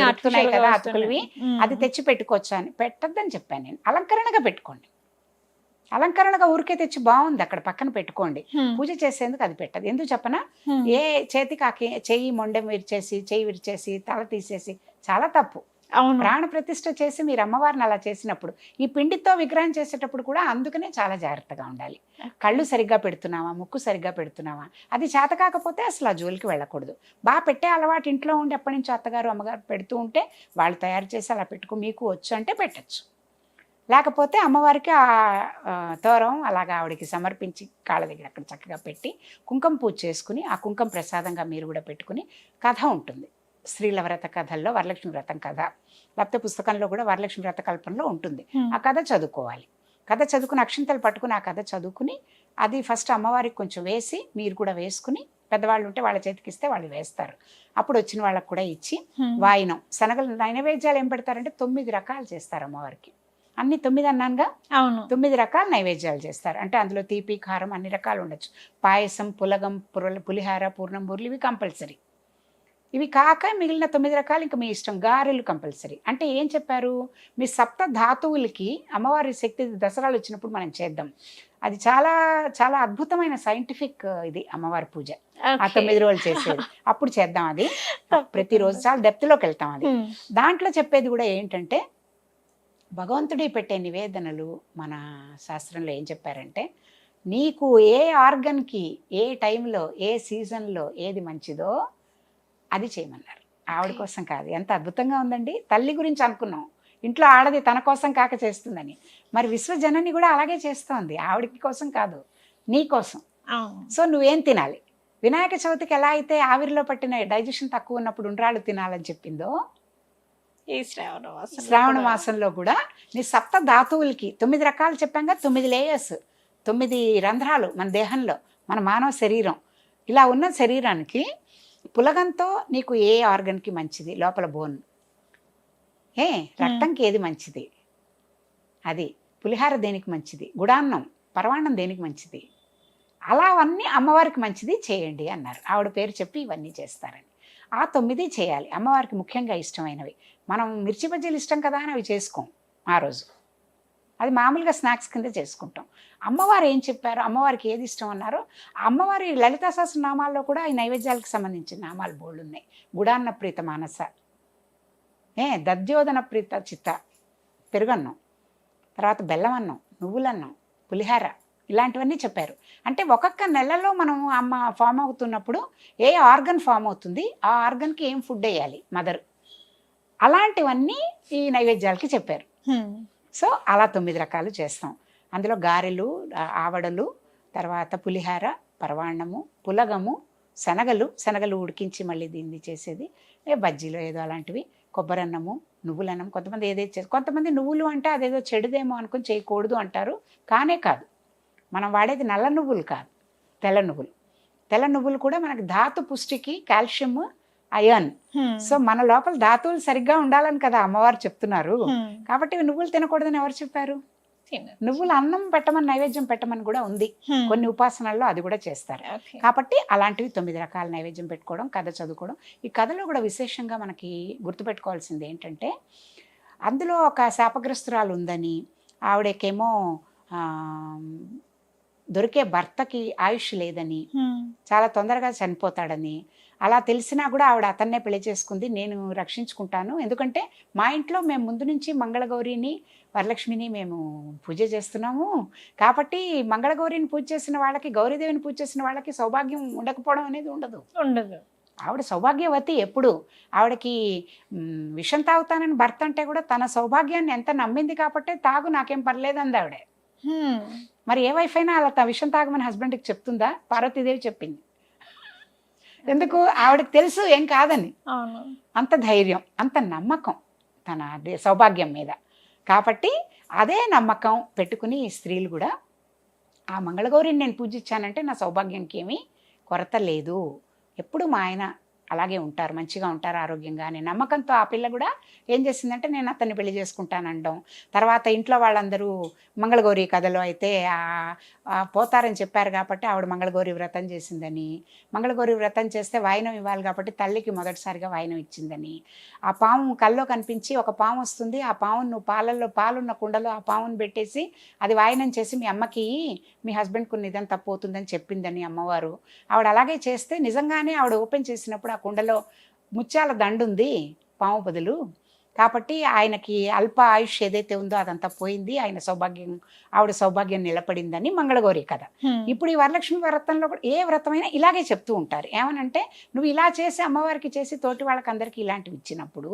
Speaker 3: కదా అతుకులవి. అది తెచ్చి పెట్టుకోవచ్చా అని పెట్టొద్దని చెప్పాను నేను. అలంకరణగా పెట్టుకోండి. అలంకరణగా ఊరికే తెచ్చి బాగుంది అక్కడ పక్కన పెట్టుకోండి. పూజ చేసేందుకు అది పెట్టదు. ఎందుకు చెప్పనా. ఏ చేతికి ఆ కే- చెయ్యి మొండెం విరిచేసి చెయ్యి విరిచేసి తల తీసేసి చాలా తప్పు.
Speaker 2: అవును.
Speaker 3: ప్రాణ ప్రతిష్ఠ చేసి మీరు అమ్మవారిని అలా చేసినప్పుడు ఈ పిండితో విగ్రహం చేసేటప్పుడు కూడా అందుకనే చాలా జాగ్రత్తగా ఉండాలి. కళ్ళు సరిగ్గా పెడుతున్నావా? ముక్కు సరిగ్గా పెడుతున్నావా? అది చేత కాకపోతే అసలు ఆ జోలికి వెళ్ళకూడదు. బాగా పెట్టే అలవాటు ఇంట్లో ఉండి ఎప్పటి నుంచో అత్తగారు అమ్మగారు పెడుతూ ఉంటే వాళ్ళు తయారు చేసి అలా పెట్టుకో మీకు వచ్చు అంటే పెట్టచ్చు. లేకపోతే అమ్మవారికి ఆ తోరం అలాగా ఆవిడకి సమర్పించి కాళ్ళ దగ్గర అక్కడ చక్కగా పెట్టి కుంకుమ పూజ చేసుకుని ఆ కుంకుమ ప్రసాదంగా మీరు కూడా పెట్టుకుని కథ ఉంటుంది. స్త్రీల వ్రత కథల్లో వరలక్ష్మి వ్రతం కథ లేకపోతే పుస్తకంలో కూడా వరలక్ష్మి వ్రత కల్పనలో ఉంటుంది. ఆ కథ చదువుకోవాలి. కథ చదువుకుని అక్షింతలు పట్టుకుని ఆ కథ చదువుకుని అది ఫస్ట్ అమ్మవారికి కొంచెం వేసి మీరు కూడా వేసుకుని పెద్దవాళ్ళు ఉంటే వాళ్ళ చేతికి ఇస్తే వాళ్ళు వేస్తారు. అప్పుడు వచ్చిన వాళ్ళకి కూడా ఇచ్చి. వాయినం. శనగలు నైవేద్యాలు ఏం పెడతారంటే తొమ్మిది రకాలు చేస్తారు అమ్మవారికి. అన్ని తొమ్మిది అన్నానుగా?
Speaker 2: అవును.
Speaker 3: తొమ్మిది రకాల నైవేద్యాలు చేస్తారు. అంటే అందులో తీపి కారం అన్ని రకాలు ఉండొచ్చు. పాయసం పులగం పురల పులిహార పూర్ణం బూర్లు ఇవి కంపల్సరీ. ఇవి కాక మిగిలిన తొమ్మిది రకాలు ఇంకా మీ ఇష్టం. గారెలు కంపల్సరీ. అంటే ఏం చెప్పారు? మీ సప్త ధాతువులకి అమ్మవారి శక్తి దసరాలు వచ్చినప్పుడు మనం చేద్దాం. అది చాలా చాలా అద్భుతమైన సైంటిఫిక్ ఇది అమ్మవారి పూజ. ఆ. తొమ్మిది రోజులు చేసేది. అప్పుడు చేద్దాం అది. ప్రతిరోజు చాలా డెప్త్లోకి వెళ్తాం అది. దాంట్లో చెప్పేది కూడా ఏంటంటే భగవంతుడి పెట్టే నివేదనలు మన శాస్త్రంలో ఏం చెప్పారంటే నీకు ఏ ఆర్గన్కి ఏ టైంలో ఏ సీజన్లో ఏది మంచిదో అది చేయమన్నారు. ఆవిడ. కోసం కాదు. ఎంత అద్భుతంగా ఉందండి. తల్లి గురించి అనుకున్నాం. ఇంట్లో ఆడది తన కోసం కాక చేస్తుందని. మరి విశ్వజనని కూడా అలాగే చేస్తోంది. ఆవిడకి కోసం కాదు. నీ కోసం. సో నువ్వేం తినాలి? వినాయక చవితికి ఎలా అయితే ఆవిరిలో పట్టిన డైజెషన్ తక్కువ ఉన్నప్పుడు ఉండ్రాళ్ళు తినాలని చెప్పిందో
Speaker 2: ఈ శ్రావణ మాసం
Speaker 3: శ్రావణ మాసంలో కూడా నీ సప్త ధాతువులకి తొమ్మిది రకాలు చెప్పాక తొమ్మిది లేయర్స్ తొమ్మిది రంధ్రాలు మన దేహంలో మన మానవ శరీరం. ఇలా ఉన్న శరీరానికి పులగంతో నీకు ఏ ఆర్గన్కి మంచిది? లోపల బోన్ ఏ? రక్తంకి ఏది మంచిది? అది. పులిహార దేనికి మంచిది? గుడాన్నం పరవాన్నం దేనికి మంచిది? అలా అవన్నీ అమ్మవారికి మంచిది చేయండి అన్నారు. ఆవిడ పేరు చెప్పి ఇవన్నీ చేస్తారని. ఆ తొమ్మిది చేయాలి. అమ్మవారికి ముఖ్యంగా ఇష్టమైనవి. మనం మిర్చి బజ్జీలు ఇష్టం కదా అని అవి చేసుకోం ఆ రోజు. అది మామూలుగా స్నాక్స్ కింద చేసుకుంటాం. అమ్మవారు ఏం చెప్పారు? అమ్మవారికి ఏది ఇష్టం అన్నారో అమ్మవారి లలితా నామాల్లో కూడా ఈ నైవేద్యాలకు సంబంధించిన నామాలు బోళ్ళు ఉన్నాయి. గుడాన్న ప్రీత మానస ఏ దద్యోధన ప్రీత చిత్త పెరుగన్నం తర్వాత బెల్లం అన్నం నువ్వులన్నం పులిహార ఇలాంటివన్నీ చెప్పారు. అంటే ఒక్కొక్క నెలలో మనం అమ్మ ఫామ్ అవుతున్నప్పుడు ఏ ఆర్గన్ ఫామ్ అవుతుంది ఆ ఆర్గన్కి ఏం ఫుడ్ వేయాలి మదర్? అలాంటివన్నీ ఈ నైవేద్యాలకి చెప్పారు. సో అలా తొమ్మిది రకాలు చేస్తాం. అందులో గారెలు ఆవడలు తర్వాత పులిహార పరవాణము పులగము శనగలు శనగలు ఉడికించి మళ్ళీ దీన్ని చేసేది ఏ బజ్జీలు ఏదో అలాంటివి కొబ్బరన్నము నువ్వులన్నం కొంతమంది ఏదైతే చేస్తారు కొంతమంది నువ్వులు అంటే అదేదో చెడుదేమో అనుకుని చేయకూడదు అంటారు కానే కాదు. మనం వాడేది నల్ల నువ్వులు కాదు తెల్ల నువ్వులు తెల్ల నువ్వులు కూడా మనకి ధాతు పుష్టికి కాల్షియం అయర్న్
Speaker 2: హ్మ్.
Speaker 3: సో మన లోపల ధాతువులు సరిగ్గా ఉండాలని కదా అమ్మవారు చెప్తున్నారు. కాబట్టి నువ్వులు తినకూడదని ఎవరు చెప్పారు. నువ్వులు అన్నం పెట్టమని నైవేద్యం పెట్టమని కూడా ఉంది. కొన్ని ఉపాసనల్లో అది కూడా చేస్తారు. కాబట్టి అలాంటివి తొమ్మిది రకాల నైవేద్యం పెట్టుకోవడం కథ చదువుకోవడం ఈ కథలో కూడా విశేషంగా మనకి గుర్తుపెట్టుకోవాల్సింది ఏంటంటే అందులో ఒక శాపగ్రస్తురాలు ఉందని ఆవిడకేమో దొరికే భర్తకి ఆయుష్ లేదని. చాలా తొందరగా చనిపోతాడని అలా తెలిసినా కూడా ఆవిడ అతన్నే పెళ్ళి చేసుకుంది నేను రక్షించుకుంటాను. ఎందుకంటే మా ఇంట్లో మేము ముందు నుంచి మంగళగౌరిని వరలక్ష్మిని మేము పూజ చేస్తున్నాము. కాబట్టి మంగళగౌరిని పూజ చేసిన వాళ్ళకి గౌరీదేవిని పూజ చేసిన వాళ్ళకి సౌభాగ్యం ఉండకపోవడం అనేది ఉండదు.
Speaker 2: ఉండదు.
Speaker 3: ఆవిడ సౌభాగ్యవతి ఎప్పుడు. ఆవిడకి విషం తాగుతానని భర్త అంటే కూడా తన సౌభాగ్యాన్ని ఎంత నమ్మింది కాబట్టి తాగు నాకేం పర్లేదు అంది ఆవిడ. మరి ఏ వైఫ్ అయినా అలా తా- విషం తాగమని హస్బెండ్కి చెప్తుందా? పార్వతీదేవి చెప్పింది. ఎందుకు? ఆవిడకి తెలుసు ఏం కాదని. అంత ధైర్యం అంత నమ్మకం తన సౌభాగ్యం మీద. కాబట్టి అదే నమ్మకం పెట్టుకుని ఈ స్త్రీలు కూడా ఆ మంగళగౌరిని నేను పూజించానంటే నా సౌభాగ్యంకి ఏమీ కొరత లేదు. ఎప్పుడు మా ఆయన అలాగే ఉంటారు మంచిగా ఉంటారు ఆరోగ్యంగా అనే నమ్మకంతో ఆ పిల్ల కూడా ఏం చేసిందంటే నేను అతన్ని పెళ్ళి చేసుకుంటానడం తర్వాత ఇంట్లో వాళ్ళందరూ మంగళగౌరి కథలో అయితే పోతారని చెప్పారు కాబట్టి ఆవిడ మంగళగౌరి వ్రతం చేసిందని. మంగళగౌరి వ్రతం చేస్తే వాయినం ఇవ్వాలి కాబట్టి తల్లికి మొదటిసారిగా వాయినం ఇచ్చిందని. ఆ పాము కల్లో కనిపించి ఒక పాము వస్తుంది. ఆ పామును నువ్వు పాలల్లో పాలున్న కుండలో ఆ పావును పెట్టేసి అది వాయినం చేసి మీ అమ్మకి మీ హస్బెండ్కు తప్పు అవుతుందని చెప్పిందని అమ్మవారు. ఆవిడ అలాగే చేస్తే నిజంగానే ఆవిడ ఓపెన్ చేసినప్పుడు ఆ కుండలో ముత్యాల దండు ఉంది పాము బదులు. కాబట్టి ఆయనకి అల్ప ఆయుష్ ఏదైతే ఉందో అదంతా పోయింది. ఆయన సౌభాగ్యం ఆవిడ సౌభాగ్యం నిలబడిందని మంగళగౌరి కథ. ఇప్పుడు ఈ వరలక్ష్మి వ్రతంలో కూడా ఏ వ్రతమైనా ఇలాగే చెప్తూ ఉంటారు. ఏమనంటే నువ్వు ఇలా చేసి అమ్మవారికి చేసి తోటి వాళ్ళకి అందరికీ ఇలాంటివి ఇచ్చినప్పుడు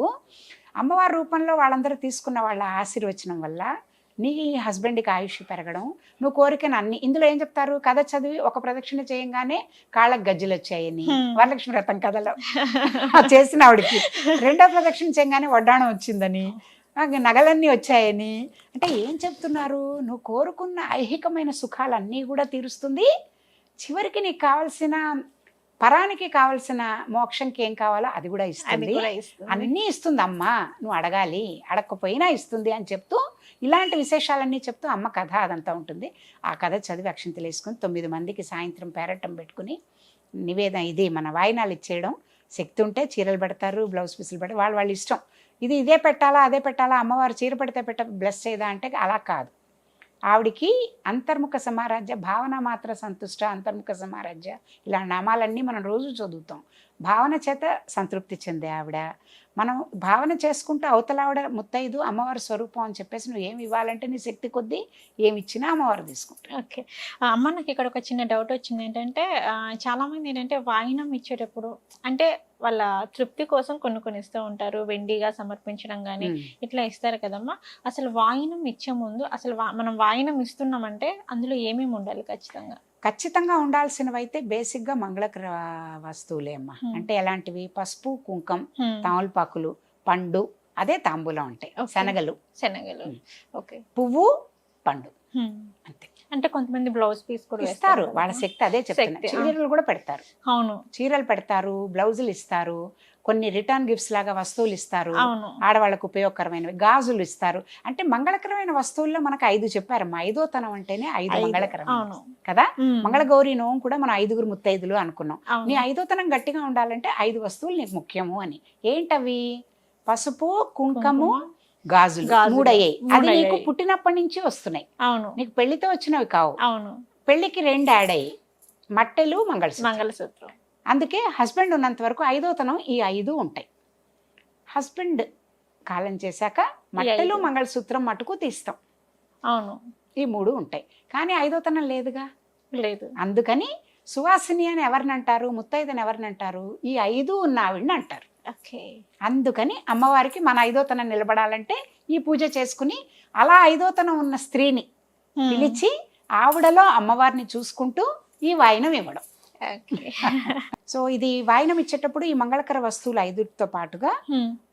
Speaker 3: అమ్మవారి రూపంలో వాళ్ళందరూ తీసుకున్న వాళ్ళ ఆశీర్వచనం వల్ల నీ హస్బెండ్కి ఆయుష్ పెరగడం నువ్వు కోరికను అన్ని ఇందులో ఏం చెప్తారు? కథ చదివి ఒక ప్రదక్షిణ చేయంగానే కాళ్ళకు గజ్జలు వచ్చాయని. వరలక్ష్మి వ్రతం కథలో. చేసిన ఆవిడకి. రెండో ప్రదక్షిణ చేయగానే వడ్డాణం వచ్చిందని. నగలన్నీ వచ్చాయని. అంటే ఏం చెప్తున్నారు? నువ్వు కోరుకున్న ఐహికమైన సుఖాలన్నీ కూడా తీరుస్తుంది. చివరికి నీకు కావలసిన పరానికి కావలసిన మోక్షంకి ఏం కావాలో అది కూడా ఇస్తుంది. అన్నీ ఇస్తుంది అమ్మ. నువ్వు అడగాలి. అడగకపోయినా ఇస్తుంది అని చెప్తూ ఇలాంటి విశేషాలన్నీ చెప్తూ అమ్మ కథ అదంతా ఉంటుంది. ఆ కథ చదివి అక్షింతలు వేసుకుని తొమ్మిది మందికి సాయంత్రం పేరటం పెట్టుకుని నివేదన ఇది మన వాయినాలు ఇచ్చేయడం. శక్తి ఉంటే చీరలు పెడతారు బ్లౌజ్ పీసులు పెడతారు వాళ్ళు వాళ్ళ ఇష్టం. ఇది ఇదే పెట్టాలా అదే పెట్టాలా అమ్మవారు చీర పెడితే పెట్ట బ్లెస్ చేయదా అంటే అలా కాదు. ఆవిడికి అంతర్ముఖ సమారాజ్య భావన మాత్ర సంతుష్ట అంతర్ముఖ సమారాజ్య ఇలా నామాలన్నీ మనం రోజు చదువుతాం. భావన చేత సంతృప్తి చెందే ఆవిడ. మనం భావన చేసుకుంటూ అవతల ఆవిడ ముత్తైదు అమ్మవారి స్వరూపం అని చెప్పేసి నువ్వు ఏమి ఇవ్వాలంటే నీ శక్తి కొద్దీ ఏమి ఇచ్చినా అమ్మవారు తీసుకుంటారు.
Speaker 2: ఓకే. ఆ, అమ్మ నాకు ఇక్కడ ఒక చిన్న డౌట్ వచ్చింది ఏంటంటే ఆ, చాలా మంది ఏంటంటే వాయినం ఇచ్చేటప్పుడు అంటే వాళ్ళ తృప్తి కోసం కొన్ని కొన్ని ఇస్తూ ఉంటారు. వెండిగా సమర్పించడం కానీ ఇట్లా ఇస్తారు కదమ్మా. అసలు వాయినం ఇచ్చే ముందు అసలు మనం వాయినం ఇస్తున్నామంటే అందులో ఏమేమి ఉండాలి ఖచ్చితంగా?
Speaker 3: ఖచ్చితంగా ఉండాల్సినవి అయితే బేసిక్గా మంగళకర వస్తువులే అమ్మ. అంటే ఎలాంటివి పసుపు కుంకం. తామలపాకులు పండు అదే తాంబూలం ఉంటాయి. శనగలు
Speaker 2: శనగలు. ఓకే
Speaker 3: పువ్వు పండు. అంతే
Speaker 2: అంటే కొంతమంది బ్లౌజ్ పీస్ కూడా
Speaker 3: ఇస్తారు వాళ్ళ? శక్తి అదే చెప్తున్నా
Speaker 2: శక్తి, ఆ.
Speaker 3: చీరలు కూడా పెడతారు
Speaker 2: అవును
Speaker 3: చీరలు పెడతారు బ్లౌజులు ఇస్తారు కొన్ని రిటర్న్ గిఫ్ట్స్ లాగా వస్తువులు ఇస్తారు. ఆడవాళ్ళకు ఉపయోగకరమైనవి. గాజులు ఇస్తారు. అంటే మంగళకరమైన వస్తువుల్లో మనకు ఐదు చెప్పారమ్మా. ఐదో తనం అంటేనే ఐదు
Speaker 2: ఐదు. అవును.
Speaker 3: కదా. మంగళగౌరి నోము కూడా మనం ఐదుగురు ముత్తైదులు అనుకున్నాం. నీ
Speaker 2: అవును
Speaker 3: ఐదోతనం గట్టిగా ఉండాలంటే ఐదు వస్తువులు నీకు ముఖ్యము అని. ఏంటవి? పసుపు కుంకము గాజులు. మూడయ్యాయి. అది. నీకు పుట్టినప్పటి నుంచి వస్తున్నాయి.
Speaker 2: అవును.
Speaker 3: నీకు పెళ్ళితో వచ్చినవి కావు.
Speaker 2: అవును.
Speaker 3: పెళ్ళికి రెండు యాడ్ అయ్యాయి. మట్టెలు మంగళసూత్రం.
Speaker 2: మంగళసూత్రం.
Speaker 3: అందుకే హస్బెండ్ ఉన్నంత వరకు ఐదోతనం ఈ ఐదు ఉంటాయి. హస్బెండ్ కాలం చేశాక మట్టెలు. మంగళసూత్రం మటుకు తీస్తాం.
Speaker 2: అవును.
Speaker 3: ఈ మూడు ఉంటాయి. కానీ ఐదోతనం లేదుగా?
Speaker 2: లేదు.
Speaker 3: అందుకని సువాసిని అని ఎవరిని అంటారు? ముత్తైదని ఎవరిని అంటారు? ఈ ఐదు ఉన్న ఆవిడని అంటారు.
Speaker 2: ఓకే.
Speaker 3: అందుకని అమ్మవారికి మన ఐదోతనం నిలబడాలంటే ఈ పూజ చేసుకుని అలా ఐదోతనం ఉన్న స్త్రీని. పిలిచి ఆవిడలో అమ్మవారిని చూసుకుంటూ ఈ వాయినం ఇవ్వడం. (laughs) సో ఇది వాయినం ఇచ్చేటప్పుడు ఈ మంగళకర వస్తువులు ఐదుతో పాటుగా.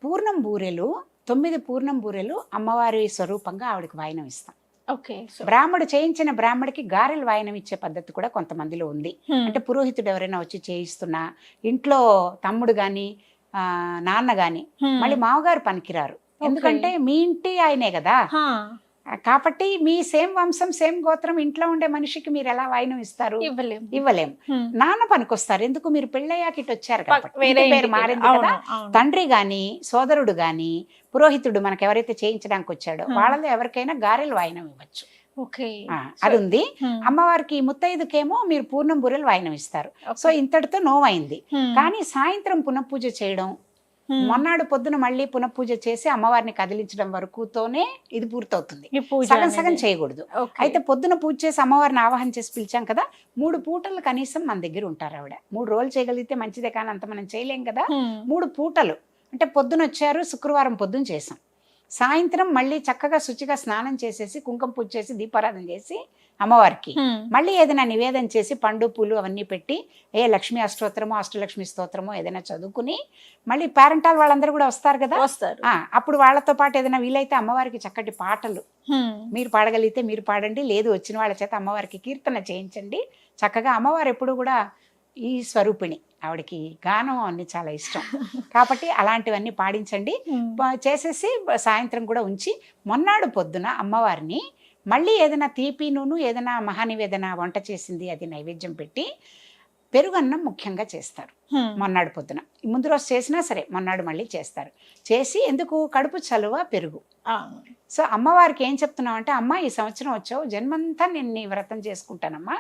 Speaker 3: పూర్ణం బూరెలు తొమ్మిది పూర్ణం బూరెలు అమ్మవారి స్వరూపంగా ఆవిడకి వాయినం ఇస్తాం
Speaker 2: ఓకే
Speaker 3: బ్రాహ్మడు చేయించిన బ్రాహ్మడికి గారెలు వాయినం ఇచ్చే పద్ధతి కూడా కొంతమందిలో ఉంది. అంటే పురోహితుడు ఎవరైనా వచ్చి చేయిస్తున్నా ఇంట్లో తమ్ముడు కానీ నాన్న
Speaker 2: హ్మ్.
Speaker 3: మళ్ళీ మామగారు పనికిరారు ఎందుకంటే మీ ఇంటి ఆయనే కదా. కాబట్టి మీ సేమ్ వంశం సేమ్ గోత్రం ఇంట్లో ఉండే మనిషికి మీరు ఎలా వాయినం ఇస్తారు
Speaker 2: ఇవ్వలేం
Speaker 3: ఇవ్వలేం. నాన్న పనికొస్తారు ఎందుకు మీరు పెళ్ళయ్యాక ఇటు వచ్చారు పేరు. మారింది కదా. తండ్రి గాని సోదరుడు గాని పురోహితుడు మనకు ఎవరైతే చేయించడానికి వచ్చాడో. వాళ్ళలో ఎవరికైనా గారెలు వాయినం ఇవ్వచ్చు అది ఉంది. అమ్మవారికి ముత్తైదుకేమో మీరు పూర్ణం బూరెలు వాయినం ఇస్తారు. సో ఇంతటితో నోవైంది. కానీ సాయంత్రం పునఃపూజ చేయడం. మొన్నాడు పొద్దున మళ్ళీ పునఃపూజ చేసి అమ్మవారిని కదిలించడం వరకుతోనే ఇది పూర్తవుతుంది. సగం సగం. చేయకూడదు. అయితే పొద్దున పూజ చేసి అమ్మవారిని ఆవాహన చేసి పిలిచాం కదా మూడు పూటలు కనీసం మన దగ్గర ఉంటారు ఆవిడ. మూడు రోజులు చేయగలిగితే మంచిదే కానీ అంత మనం చేయలేం కదా. మూడు పూటలు. అంటే పొద్దున వచ్చారు శుక్రవారం పొద్దున చేసాం. సాయంత్రం మళ్ళీ చక్కగా శుచిగా స్నానం చేసేసి కుంకుమ పూజ చేసి దీపారాధన చేసి అమ్మవారికి. మళ్ళీ ఏదైనా నివేదన చేసి పండు పూలు అవన్నీ పెట్టి ఏ లక్ష్మీ అష్టోత్తరమో అష్టలక్ష్మి స్తోత్రమో ఏదైనా చదువుకుని మళ్ళీ పేరెంటాల్ వాళ్ళందరూ కూడా వస్తారు కదా?
Speaker 2: వస్తారు.
Speaker 3: అప్పుడు వాళ్ళతో పాటు ఏదైనా వీలైతే అమ్మవారికి చక్కటి పాటలు. మీరు పాడగలిగితే మీరు పాడండి లేదు వచ్చిన వాళ్ళ చేత అమ్మవారికి కీర్తన చేయించండి. చక్కగా అమ్మవారు ఎప్పుడు కూడా ఈ స్వరూపిణి. ఆవిడకి గానం అన్ని చాలా ఇష్టం. (laughs) కాబట్టి అలాంటివన్నీ పాడించండి. చేసేసి సాయంత్రం కూడా ఉంచి మొన్నాడు పొద్దున అమ్మవారిని మళ్ళీ ఏదైనా తీపి నూనె ఏదైనా మహానివేదన వంట చేసింది అది నైవేద్యం పెట్టి పెరుగన్నం ముఖ్యంగా చేస్తారు. మొన్నాడు పొద్దున. ముందు రోజు చేసినా సరే మొన్నాడు మళ్ళీ చేస్తారు. చేసి ఎందుకు? కడుపు చలువ పెరుగు. సో అమ్మవారికి ఏం చెప్తున్నావు అంటే అమ్మ ఈ సంవత్సరం వచ్చావు జన్మంతా నేను నీ వ్రతం చేసుకుంటానమ్మా.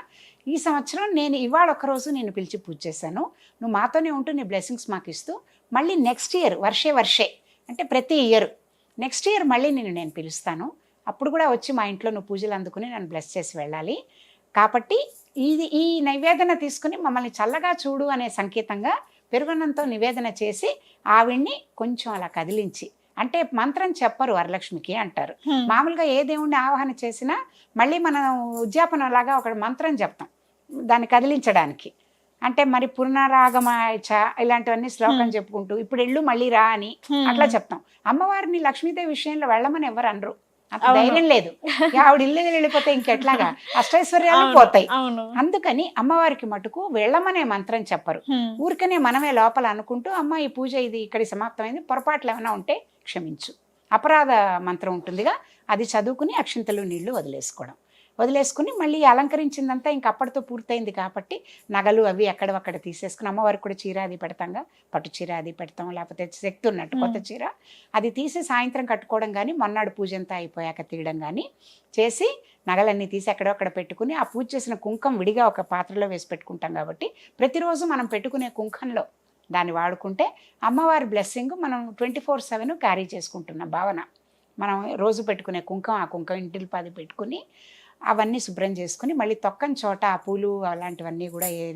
Speaker 3: ఈ సంవత్సరం నేను ఇవాళ ఒకరోజు నేను పిలిచి పూజ చేశాను. నువ్వు మాతోనే ఉంటూ నీ బ్లెస్సింగ్స్ మాకు ఇస్తూ మళ్ళీ నెక్స్ట్ ఇయర్ వర్షే వర్షే అంటే ప్రతి ఇయర్. నెక్స్ట్ ఇయర్ మళ్ళీ నేను నేను పిలుస్తాను. అప్పుడు కూడా వచ్చి మా ఇంట్లో నువ్వు పూజలు అందుకుని నన్ను బ్లెస్ చేసి వెళ్ళాలి కాబట్టి ఇది ఈ నివేదన తీసుకుని మమ్మల్ని చల్లగా చూడు అనే సంకేతంగా పెరుగన్నంతో నివేదన చేసి ఆవిడ్ని కొంచెం అలా కదిలించి అంటే మంత్రం చెప్పరు వరలక్ష్మికి అంటారు. మామూలుగా ఏ దేవుణ్ణి ఆవాహన చేసినా మళ్ళీ మనం ఉద్యాపనం లాగా ఒక మంత్రం చెప్తాం దాన్ని కదిలించడానికి అంటే మరి పునరాగమాచ ఇలాంటివన్నీ శ్లోకం. చెప్పుకుంటూ ఇప్పుడు ఎళ్ళు మళ్ళీ రా అని. అట్లా చెప్తాం అమ్మవారిని లక్ష్మీదేవి విషయంలో వెళ్ళమని ఎవరు అనరు ధైర్యం లేదు. (laughs) ఆవిడ ఇల్లు వెళ్ళిపోతే ఇంకెట్లాగా? అష్టైశ్వర్యాలు. పోతాయి. అందుకని అమ్మవారికి మటుకు వెళ్ళమనే మంత్రం చెప్పరు. ఊరికనే మనమే లోపల అనుకుంటూ అమ్మ ఈ పూజ ఇది ఇక్కడ సమాప్తమైంది పొరపాట్లు ఏమైనా ఉంటే క్షమించు. అపరాధ మంత్రం ఉంటుందిగా అది చదువుకుని అక్షింతలు నీళ్ళు వదిలేసుకోవడం. వదిలేసుకుని మళ్ళీ అలంకరించిందంతా ఇంక అప్పటితో పూర్తయింది కాబట్టి నగలు అవి ఎక్కడవక్కడ తీసేసుకుని అమ్మవారికి కూడా చీర అది పెడతాంగా. పట్టు చీర అది పెడతాం లేకపోతే శక్తి ఉన్నట్టు కొత్త చీర. అది తీసి సాయంత్రం కట్టుకోవడం కానీ మొన్నాడు పూజ అంతా అయిపోయాక తీయడం కానీ చేసి నగలన్నీ తీసి ఎక్కడొక్కడ పెట్టుకుని ఆ పూజ చేసిన కుంకం విడిగా ఒక పాత్రలో వేసి పెట్టుకుంటాం కాబట్టి ప్రతిరోజు మనం పెట్టుకునే కుంకంలో దాన్ని వాడుకుంటే అమ్మవారి బ్లెస్సింగ్ మనం ట్వంటీ ఫోర్ సెవెన్ క్యారీ చేసుకుంటున్న భావన. మనం రోజు పెట్టుకునే కుంకం ఆ కుంకం ఇంటిల్ పది పెట్టుకుని అవన్నీ శుభ్రం చేసుకుని మళ్ళీ తొక్కని చోట ఆ పూలు అలాంటివన్నీ కూడా ఏ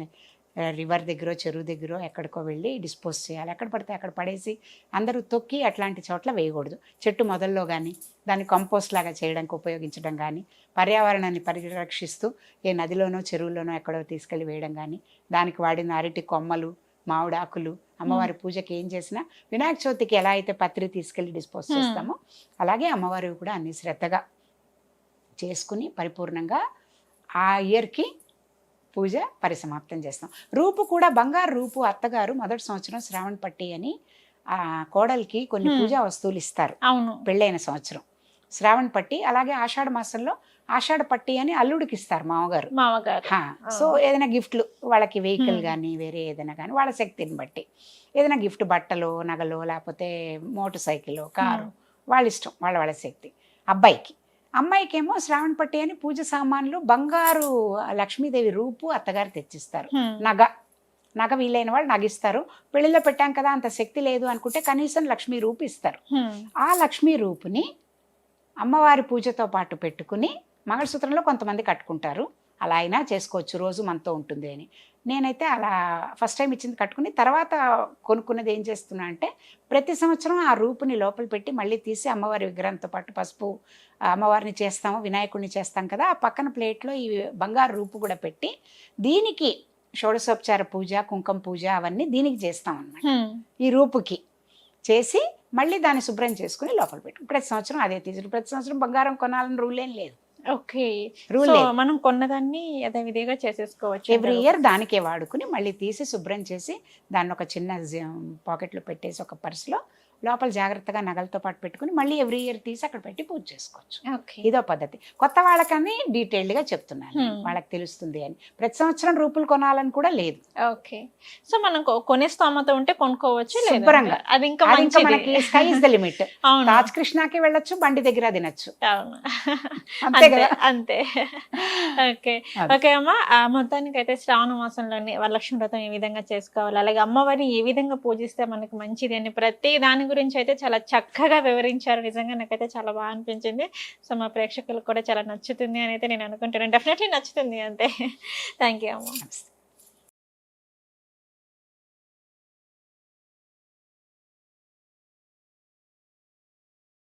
Speaker 3: రివర్ దగ్గర చెరువు దగ్గర ఎక్కడికో వెళ్ళి డిస్పోజ్ చేయాలి. ఎక్కడ పడితే అక్కడ పడేసి అందరూ తొక్కి అట్లాంటి చోట్ల వేయకూడదు. చెట్టు మొదల్లో కానీ దాన్ని కంపోస్ట్ లాగా చేయడానికి ఉపయోగించడం కానీ పర్యావరణాన్ని పరిరక్షిస్తూ ఏ నదిలోనో చెరువులోనో ఎక్కడో తీసుకెళ్ళి వేయడం కానీ దానికి వాడిన అరటి కొమ్మలు మామిడాకులు అమ్మవారి పూజకి ఏం చేసినా వినాయక చవితికి ఎలా అయితే పత్రి తీసుకెళ్ళి డిస్పోజ్. చేస్తామో అలాగే అమ్మవారి కూడా అన్ని శ్రద్ధగా చేసుకుని పరిపూర్ణంగా ఆ ఇయర్కి పూజ పరిసమాప్తం చేస్తాం. రూపు కూడా బంగారు రూపు అత్తగారు మొదటి సంవత్సరం శ్రావణ పట్టి అని ఆ కోడలికి కొన్ని. పూజా వస్తువులు ఇస్తారు.
Speaker 2: అవును.
Speaker 3: పెళ్ళైన సంవత్సరం. శ్రావణ పట్టి అలాగే ఆషాఢ మాసంలో ఆషాఢ పట్టి అని అల్లుడికి ఇస్తారు మామగారు.
Speaker 2: మామగారు.
Speaker 3: హా, సో ఏదైనా గిఫ్ట్లు వాళ్ళకి వెహికల్. కానీ వేరే ఏదైనా కానీ వాళ్ళ శక్తిని బట్టి. ఏదైనా గిఫ్ట్ బట్టలు నగలు లేకపోతే మోటార్ సైకిల్ కారు వాళ్ళ ఇష్టం వాళ్ళ వాళ్ళ శక్తి. అబ్బాయికి. అమ్మాయికి ఏమో శ్రావణ పట్టి అని పూజ సామాన్లు బంగారు లక్ష్మీదేవి రూపు అత్తగారు తెచ్చిస్తారు. నగ. నగ వీలైన వాళ్ళు నగిస్తారు. పెళ్ళిలో పెట్టాం కదా అంత శక్తి లేదు అనుకుంటే కనీసం లక్ష్మీ రూపు ఇస్తారు. ఆ లక్ష్మీ రూపుని అమ్మవారి పూజతో పాటు పెట్టుకుని మంగళసూత్రంలో కొంతమంది కట్టుకుంటారు. అలా అయినా చేసుకోవచ్చు రోజు మనతో ఉంటుంది అని. నేనైతే అలా ఫస్ట్ టైం ఇచ్చింది కట్టుకుని తర్వాత కొనుక్కున్నది ఏం చేస్తున్నా అంటే ప్రతి సంవత్సరం ఆ రూపుని లోపల పెట్టి మళ్ళీ తీసి అమ్మవారి విగ్రహంతో పాటు పసుపు అమ్మవారిని చేస్తాము వినాయకుడిని చేస్తాం కదా ఆ పక్కన ప్లేట్లో ఈ బంగారు రూపు కూడా పెట్టి దీనికి షోడశోపచార పూజ కుంకుమ పూజ అవన్నీ దీనికి చేస్తాం అన్నమాట.
Speaker 2: హ్మ్.
Speaker 3: ఈ రూపుకి చేసి మళ్ళీ దాన్ని శుభ్రం చేసుకుని లోపల పెట్టు ప్రతి సంవత్సరం అదే తీసుకు ప్రతి సంవత్సరం బంగారం కొనాలని రూల్ ఏం లేదు.
Speaker 2: ఓకే.
Speaker 3: రూల్
Speaker 2: మనం కొన్నదాన్ని యథావిధిగా చేసేసుకోవచ్చు
Speaker 3: ఎవ్రీ ఇయర్ దానికే వాడుకుని మళ్ళీ తీసి శుభ్రం చేసి దాన్ని ఒక చిన్న పాకెట్లో పెట్టేసి ఒక పర్సులో లోపల జాగ్రత్తగా నగలతో పాటు పెట్టుకుని మళ్ళీ ఎవ్రీ ఇయర్ తీసి అక్కడ పెట్టి పూజ చేసుకోవచ్చు.
Speaker 2: ఓకే.
Speaker 3: ఇదో పద్ధతి. కొత్త వాళ్ళకని డీటెయిల్డ్గా చెప్తున్నాను. వాళ్ళకి తెలుస్తుంది అని. ప్రతి సంవత్సరం రూపులు కొనాలని కూడా లేదు.
Speaker 2: ఓకే. సో మనం కొనే స్తోమత ఉంటే కొనుక్కోవచ్చు
Speaker 3: శుభ్రంగా.
Speaker 2: అది ఇంకా
Speaker 3: మనకి స్కై ఇస్ ద లిమిట్ వెళ్ళొచ్చు బండి దగ్గర తినచ్చు. అంతే కదా?
Speaker 2: అంతే. ఓకే. ఓకే అమ్మ ఆ మొత్తానికి అయితే శ్రావణ మాసంలోని వరలక్ష్మి వ్రతం ఏ విధంగా చేసుకోవాలి? అలాగే అమ్మవారిని ఏ విధంగా పూజిస్తే మనకి మంచిది అని ప్రతి దాని గురించి అయితే చాలా చక్కగా వివరించారు. నిజంగా నాకైతే చాలా బాగా అనిపించింది. సో మా ప్రేక్షకులకు కూడా చాలా నచ్చుతుంది అని అయితే నేను అనుకుంటున్నాను. డెఫినెట్లీ నచ్చుతుంది అంతే. (laughs) థ్యాంక్ యూ అమ్మ.